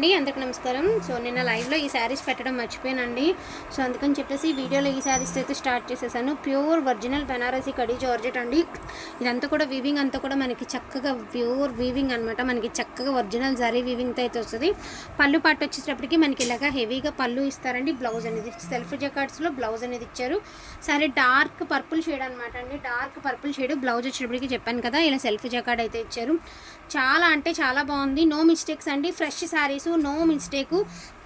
అండి అందరికి నమస్కారం. సో నిన్న లైవ్లో ఈ శారీస్ పెట్టడం మర్చిపోయానండి. సో అందుకని చెప్పేసి వీడియోలో ఈ శారీస్ అయితే స్టార్ట్ చేసేసాను. ప్యూర్ ఒరిజినల్ బెనారసీ కడి జార్జెట్ అండి. ఇదంతా కూడా వీవింగ్ అంతా కూడా మనకి చక్కగా ప్యూర్ వీవింగ్ అనమాట మనకి చక్కగా ఒరిజినల్ జరీ వీవింగ్తో అయితే వస్తుంది. పళ్ళు పట్టు వచ్చేటప్పటికి మనకి ఇలాగా హెవీగా పళ్ళు ఇస్తారండి. బ్లౌజ్ అనేది సెల్ఫ్ జకాట్స్లో బ్లౌజ్ అనేది ఇచ్చారు. సరే డార్క్ పర్పుల్ షేడ్ అనమాట అండి. డార్క్ పర్పుల్ షేడ్ బ్లౌజ్ వచ్చేటప్పటికి చెప్పాను కదా ఇలా సెల్ఫ్ జకాట్ అయితే ఇచ్చారు. చాలా అంటే చాలా బాగుంది. నో మిస్టేక్స్ అండి. Fresh saris no mistake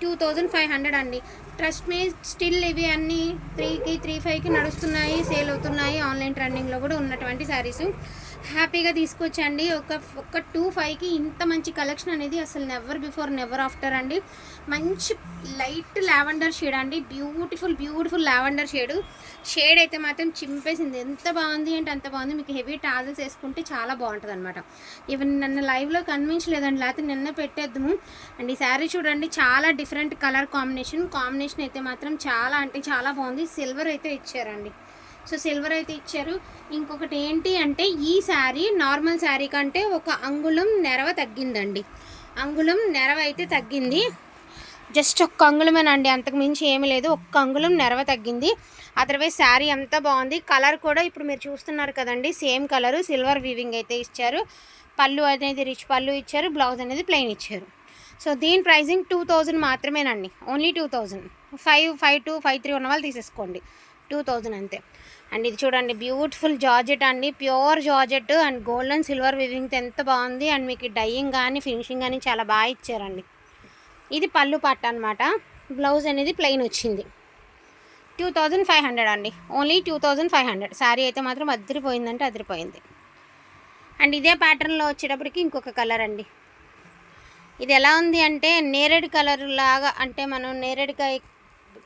two thousand five hundred అండి. ట్రస్ట్ మీ స్టిల్ ఇవి అన్నీ త్రీకి త్రీ ఫైవ్కి నడుస్తున్నాయి సేల్ అవుతున్నాయి ఆన్లైన్ ట్రెండింగ్లో కూడా ఉన్నటువంటి శారీస్ హ్యాపీగా తీసుకొచ్చండి. ఒక ఒక టూ ఫైవ్కి ఇంత మంచి కలెక్షన్ అనేది అసలు నెవర్ బిఫోర్ నెవర్ ఆఫ్టర్ అండి. మంచి లైట్ లావెండర్ షేడ్ అండి. Beautiful beautiful lavender shade. Shade అయితే మాత్రం చింపేసింది. ఎంత బాగుంది అంటే అంత బాగుంది. మీకు హెవీ టాజల్స్ వేసుకుంటే చాలా బాగుంటుంది అనమాట ఈవెన్ నన్ను లైవ్లో కనిపించలేదండి లేకపోతే నిన్న పెట్టేద్దాము. అండ్ ఈ శారీ చూడండి చాలా డిఫరెంట్ కలర్ కాంబినేషన్ కాంబినేషన్ అయితే మాత్రం చాలా అంటే చాలా బాగుంది. సిల్వర్ అయితే ఇచ్చారండి. సో సిల్వర్ అయితే ఇచ్చారు. ఇంకొకటి ఏంటి అంటే ఈ శారీ నార్మల్ శారీ కంటే ఒక అంగుళం నెరవ తగ్గిందండి. అంగుళం నెరవ అయితే తగ్గింది. జస్ట్ ఒక్క అంగుళమేనండి అంతకు మించి ఏమీ లేదు. ఒక్క అంగుళం నెరవ తగ్గింది. అదర్వైజ్ శారీ అంతా బాగుంది. కలర్ కూడా ఇప్పుడు మీరు చూస్తున్నారు కదండి. సేమ్ కలరు సిల్వర్ వీవింగ్ అయితే ఇచ్చారు. పళ్ళు అనేది రిచ్ పళ్ళు ఇచ్చారు. బ్లౌజ్ అనేది ప్లెయిన్ ఇచ్చారు. సో దీని ప్రైజింగ్ టూ థౌజండ్ మాత్రమేనండి. Only two thousand. Five five two five three ఉన్న వాళ్ళు తీసేసుకోండి. టూ థౌజండ్ అంతే. అండ్ ఇది చూడండి బ్యూటిఫుల్ జార్జెట్ అండి. Pure georgette and gold and silver weaving ఎంత బాగుంది. అండ్ మీకు డైయింగ్ కానీ ఫినిషింగ్ కానీ చాలా బాగా ఇచ్చారండి. ఇది పళ్ళు పట్ట అనమాట బ్లౌజ్ అనేది ప్లెయిన్ వచ్చింది. టూ థౌజండ్ ఫైవ్ హండ్రెడ్ అండి. Only two thousand five hundred. Sari అయితే మాత్రం అదిరిపోయిందంటే అదిరిపోయింది. అండ్ ఇదే ప్యాటర్న్లో వచ్చేటప్పటికి ఇంకొక కలర్ అండి. ఇది ఎలా ఉంది అంటే నేరేడు కలర్ లాగా అంటే మనం నేరేడుకాయ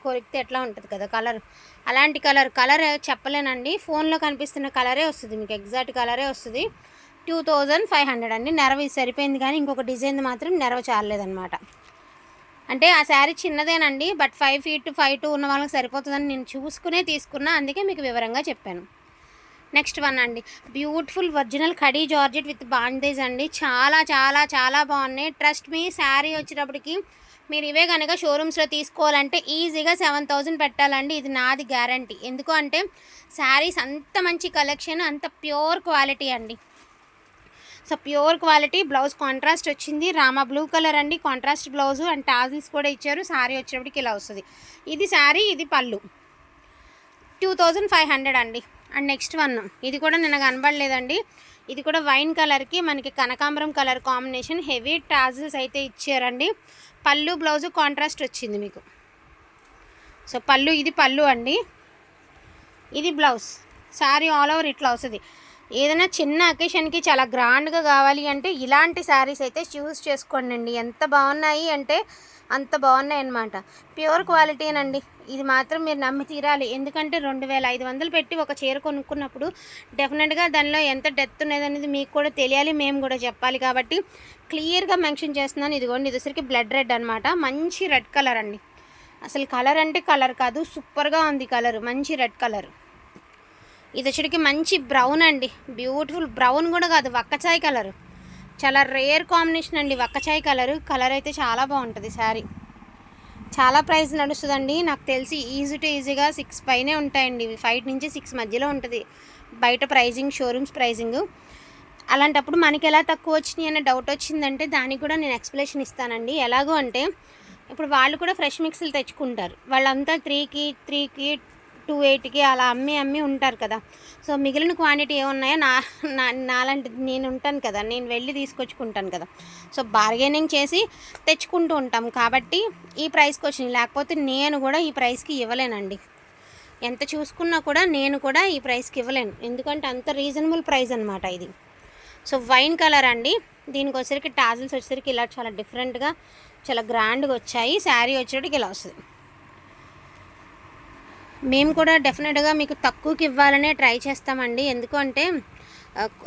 కొరికితే ఎట్లా ఉంటుంది కదా కలర్. అలాంటి కలర్ కలర్ చెప్పలేనండి. ఫోన్లో కనిపిస్తున్న కలరే వస్తుంది మీకు ఎగ్జాక్ట్ కలరే వస్తుంది. టూ థౌజండ్ ఫైవ్ హండ్రెడ్ అండి. నెరవి ఇది సరిపోయింది కానీ ఇంకొక డిజైన్ మాత్రం నెరవ చాలలేదనమాట అంటే ఆ sari చిన్నదేనండి but five feet five two ఉన్న వాళ్ళకి సరిపోతుందని నేను చూసుకునే తీసుకున్నా అందుకే మీకు వివరంగా చెప్పాను. నెక్స్ట్ వన్ అండి. Beautiful original khadi georgette with bandhej అండి. చాలా చాలా చాలా బాగున్నాయి. ట్రస్ట్ మీ శారీ వచ్చేటప్పటికి మీరు ఇవే కనుక షోరూమ్స్లో తీసుకోవాలంటే ఈజీగా సెవెన్ థౌజండ్ పెట్టాలండి. ఇది నాది గ్యారంటీ. ఎందుకు అంటే శారీస్ అంత మంచి కలెక్షన్ అంత ప్యూర్ క్వాలిటీ అండి. So pure quality blouse contrast వచ్చింది. రామా బ్లూ కలర్ అండి కాంట్రాస్ట్ బ్లౌజ్ అండ్ టాజిల్స్ కూడా ఇచ్చారు. శారీ వచ్చేటప్పటికి ఇలా వస్తుంది. ఇది శారీ ఇది పళ్ళు. టూ థౌజండ్ ఫైవ్ హండ్రెడ్ అండి. And next one. ఇది కూడా నిన్న కనబడలేదండి. ఇది కూడా వైన్ కలర్కి మనకి కనకాంబరం కలర్ కాంబినేషన్ హెవీ ట్రాజల్స్ అయితే ఇచ్చారండి. పళ్ళు బ్లౌజ్ కాంట్రాస్ట్ వచ్చింది మీకు. సో పళ్ళు ఇది పళ్ళు అండి. ఇది బ్లౌజ్. శారీ ఆల్ ఓవర్ ఇట్లా వస్తుంది. ఏదైనా చిన్న అకేషన్కి చాలా గ్రాండ్గా కావాలి అంటే ఇలాంటి శారీస్ అయితే చూస్ చేసుకోండి అండి ఎంత బాగున్నాయి అంటే అంత బాగున్నాయి అన్నమాట. ప్యూర్ క్వాలిటీనండి ఇది మాత్రం మీరు నమ్మి తీరాలి. ఎందుకంటే రెండు వేల ఐదు వందలు పెట్టి ఒక చీర కొనుక్కున్నప్పుడు డెఫినెట్గా దానిలో ఎంత డెత్ ఉన్నది అనేది మీకు కూడా తెలియాలి. మేము కూడా చెప్పాలి కాబట్టి క్లియర్గా మెన్షన్ చేస్తున్నాను. ఇదిగోండి ఇది బ్లడ్ రెడ్ అనమాట మంచి రెడ్ కలర్ అండి. అసలు కలర్ అంటే కలర్ కాదు సూపర్గా ఉంది కలర్ మంచి రెడ్ కలర్ ఇది వచ్చేటికి మంచి బ్రౌన్ అండి. బ్యూటిఫుల్ బ్రౌన్ కూడా కాదు వక్కచాయ్ కలర్ చాలా రేర్ కాంబినేషన్ అండి వక్కచాయ్ కలర్ కలర్ అయితే చాలా బాగుంటుంది శారీ చాలా ప్రైస్ నడుస్తుందండి. నాకు తెలిసి ఈజీ టు ఈజీగా సిక్స్ పైనే ఉంటాయండి. ఫైవ్ నుంచి సిక్స్ మధ్యలో ఉంటుంది. బయట ప్రైజింగ్ షోరూమ్స్ ప్రైజింగ్ అలాంటప్పుడు మనకి ఎలా తక్కువ వచ్చినాయి అనే డౌట్ వచ్చిందంటే దానికి కూడా నేను ఎక్స్ప్లెనేషన్ ఇస్తానండి. ఎలాగో అంటే ఇప్పుడు వాళ్ళు కూడా ఫ్రెష్ మిక్సీలు తెచ్చుకుంటారు. వాళ్ళంతా త్రీకి త్రీకి టూ ఎయిట్కి అలా అమ్మి అమ్మి ఉంటారు కదా. సో మిగిలిన క్వాంటిటీ ఏమున్నాయో నా నా నాలాంటి నేను ఉంటాను కదా. నేను వెళ్ళి తీసుకొచ్చుకుంటాను కదా. సో బార్గెనింగ్ చేసి తెచ్చుకుంటూ ఉంటాం. కాబట్టి ఈ ప్రైస్కి వచ్చినాయి. లేకపోతే నేను కూడా ఈ ప్రైస్కి ఇవ్వలేనండి. ఎంత చూసుకున్నా కూడా నేను కూడా ఈ ప్రైస్కి ఇవ్వలేను. ఎందుకంటే అంత రీజనబుల్ ప్రైస్ అనమాట ఇది. సో వైన్ కలర్ అండి. దీనికి వచ్చేసరికి టాజిల్స్ వచ్చేసరికి ఇలా చాలా డిఫరెంట్గా చాలా గ్రాండ్గా వచ్చాయి. శారీ వచ్చేటికి ఇలా వస్తుంది. మేము కూడా డెఫినెట్గా మీకు తక్కువకి ఇవ్వాలనే ట్రై చేస్తామండి. ఎందుకంటే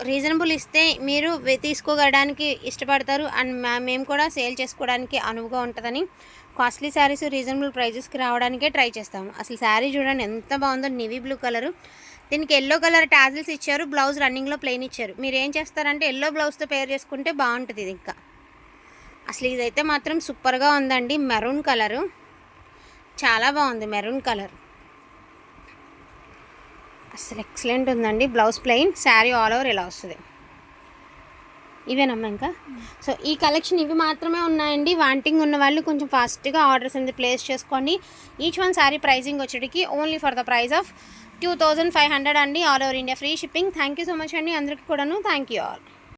రీజనబుల్ ఇస్తే మీరు తీసుకోగలడానికి ఇష్టపడతారు అండ్ మా- మేము కూడా సేల్ చేసుకోవడానికి అనువుగా ఉంటుందని కాస్ట్లీ శారీస్ రీజనబుల్ ప్రైజెస్కి రావడానికే ట్రై చేస్తాము. అసలు శారీ చూడండి ఎంత బాగుందో నివీ బ్లూ కలరు దీనికి ఎల్లో కలర్ టాజిల్స్ ఇచ్చారు బ్లౌజ్ రన్నింగ్లో ప్లెయిన్ ఇచ్చారు. మీరు ఏం చేస్తారంటే ఎల్లో బ్లౌజ్తో పేర్ చేసుకుంటే బాగుంటుంది ఇది ఇంకా. అసలు ఇదైతే మాత్రం సూపర్గా ఉందండి మెరూన్ కలరు చాలా బాగుంది మెరూన్ కలర్ అసలు ఎక్సలెంట్ ఉందండి. Blouse plain sari all over ఇలా వస్తుంది. ఇవేనమ్మా ఇంకా? సో ఈ కలెక్షన్ ఇవి మాత్రమే ఉన్నాయండి. వాంటింగ్ ఉన్న వాళ్ళు కొంచెం ఫాస్ట్గా ఆర్డర్స్ అనేది ప్లేస్ చేసుకోండి each one sari pricing వచ్చేటికి only for the price of two thousand five hundred అండి. All over India free shipping thank you so much అండి. అందరికీ కూడాను. Thank you all